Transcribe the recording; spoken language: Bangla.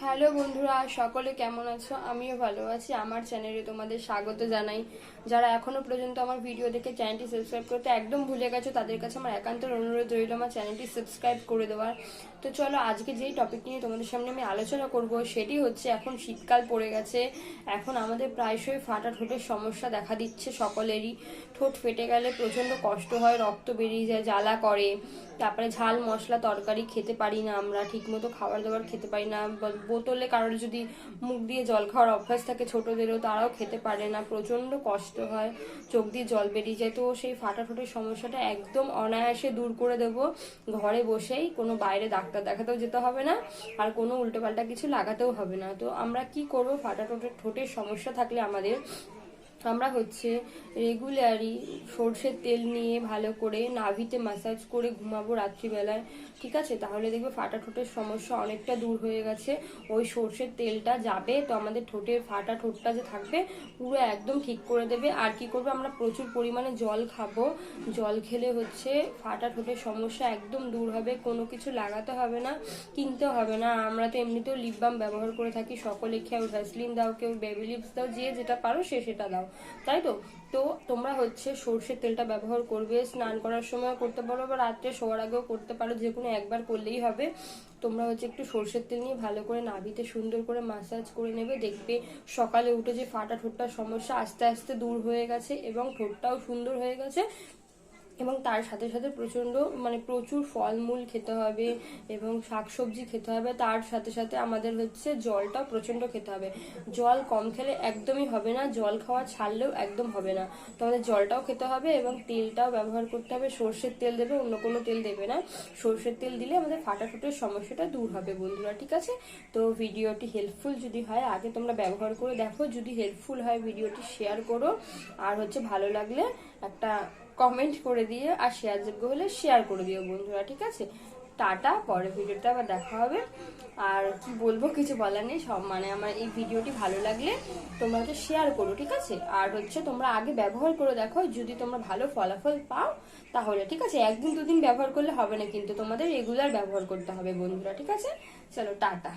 হ্যালো বন্ধুরা, সকলে কেমন আছো? আমিও ভালো আছি। আমার চ্যানেলে তোমাদের স্বাগত জানাই। যারা এখনও পর্যন্ত আমার ভিডিও দেখে চ্যানেলটি সাবস্ক্রাইব করতে একদম ভুলে গেছো, তাদের কাছে আমার একান্ত অনুরোধ রইল আমার চ্যানেলটি সাবস্ক্রাইব করে দেওয়ার। তো চলো, আজকে যেই টপিক নিয়ে তোমাদের সামনে আমি আলোচনা করব, সেটি হচ্ছে এখন শীতকাল পড়ে গেছে। এখন আমাদের প্রায়শই ফাটা ঠোঁটের সমস্যা দেখা দিচ্ছে সকলেরই। ঠোঁট ফেটে গেলে প্রচণ্ড কষ্ট হয়, রক্ত বেরিয়ে যায়, জ্বালা করে। তারপরে ঝাল, মশলা, তরকারি খেতে পারি না আমরা, ঠিকমতো খাবার দাবার খেতে পারি না। বোতলে কারোর যদি মুখ দিয়ে জল খাওয়ার অভ্যাস থাকে ছোটোদেরও, তারাও খেতে পারে না, প্রচণ্ড কষ্ট হয়, চোখ দিয়ে জল বেরিয়ে যায়। তো সেই ফাটা ঠোঁটের সমস্যাটা একদম অনায়াসে দূর করে দেব, ঘরে বসেই কোনো বাইরে ডাক্তার দেখাতেও যেতে হবে না, আর কোনো উল্টোপাল্টা কিছু লাগাতেও হবে না। তো আমরা কি করব? ফাটা ঠোঁটের সমস্যা থাকলে আমাদের আমরা হচ্ছে রেগুলারই সর্ষের তেল নিয়ে ভালো করে নাভিতে ম্যাসাজ করে ঘুমাবো রাত্রিবেলায়। ঠিক আছে? তাহলে দেখবে ফাটা ঠোঁটের সমস্যা অনেকটা দূর হয়ে গেছে। ওই সর্ষের তেলটা যাবে, তো আমাদের ঠোঁটের ফাটা ঠোঁটটা যে থাকবে, পুরো একদম ঠিক করে দেবে। আর কি করব? আমরা প্রচুর পরিমাণে জল খাব। জল খেলে হচ্ছে ফাটা ঠোঁটের সমস্যা একদম দূর হবে, কোনো কিছু লাগাতে হবে না, কিনতে হবে না। আমরা তো এমনিতেও লিপ বাম ব্যবহার করে থাকি। সকলে খেয়ে ভ্যাসলিন দাও, কেউ বেবি লিপস দাও, যে যেটা পারো সে সেটা দাও। তাই তো? তো তোমরা হচ্ছে সর্ষের তেলটা ব্যবহার করবে, স্নান করার সময় করতে পারো বা রাত্রে শোয়ার আগেও করতে পারো, যে কোনো একবার করলেই হবে। তোমরা হচ্ছে একটু সর্ষের তেল নিয়ে ভালো করে নাভিতে সুন্দর করে মাসাজ করে নেবে, দেখবে সকালে উঠে যে ফাটা ঠোঁটটার সমস্যা আস্তে আস্তে দূর হয়ে গেছে এবং ঠোঁটটাও সুন্দর হয়ে গেছে। এবং তার সাথে সাথে প্রচণ্ড মানে প্রচুর ফলমূল খেতে হবে এবং শাকসবজি খেতে হবে। তার সাথে সাথে আমাদের হচ্ছে জলটাও প্রচণ্ড খেতে হবে। জল কম খেলে একদমই হবে না, জল খাওয়া ছাড়লেও একদম হবে না। তো আমাদের জলটাও খেতে হবে এবং তেলটাও ব্যবহার করতে হবে। সর্ষের তেল দেবে, অন্য কোনো তেল দেবে না। সর্ষের তেল দিলে আমাদের ফাটা ফুটের সমস্যাটা দূর হবে বন্ধুরা, ঠিক আছে? তো ভিডিওটি হেল্পফুল যদি হয়, আগে তোমরা ব্যবহার করে দেখো। যদি হেল্পফুল হয়, ভিডিওটি শেয়ার করো। আর হচ্ছে ভালো লাগলে একটা কমেন্ট করে দিয়ে আর শেয়ার যোগ্য হলে শেয়ার করে দিও বন্ধুরা, ঠিক আছে? টাটা, পরের ভিডিওতে আবার দেখা হবে। আর কি বলব, কিছু বলার নেই, সব মানে আমার এই ভিডিওটি ভালো লাগলে তোমরা শেয়ার করো, ঠিক আছে? আর হচ্ছে তোমরা আগে ব্যবহার করে, দেখো, যদি তোমরা ভালো ফলাফল পাও তাহলে, ঠিক আছে? একদিন, দুদিন ব্যবহার করলে হবে না, কিন্তু তোমাদের রেগুলার ব্যবহার করতে হবে বন্ধুরা, ঠিক আছে? চলো, টাটা।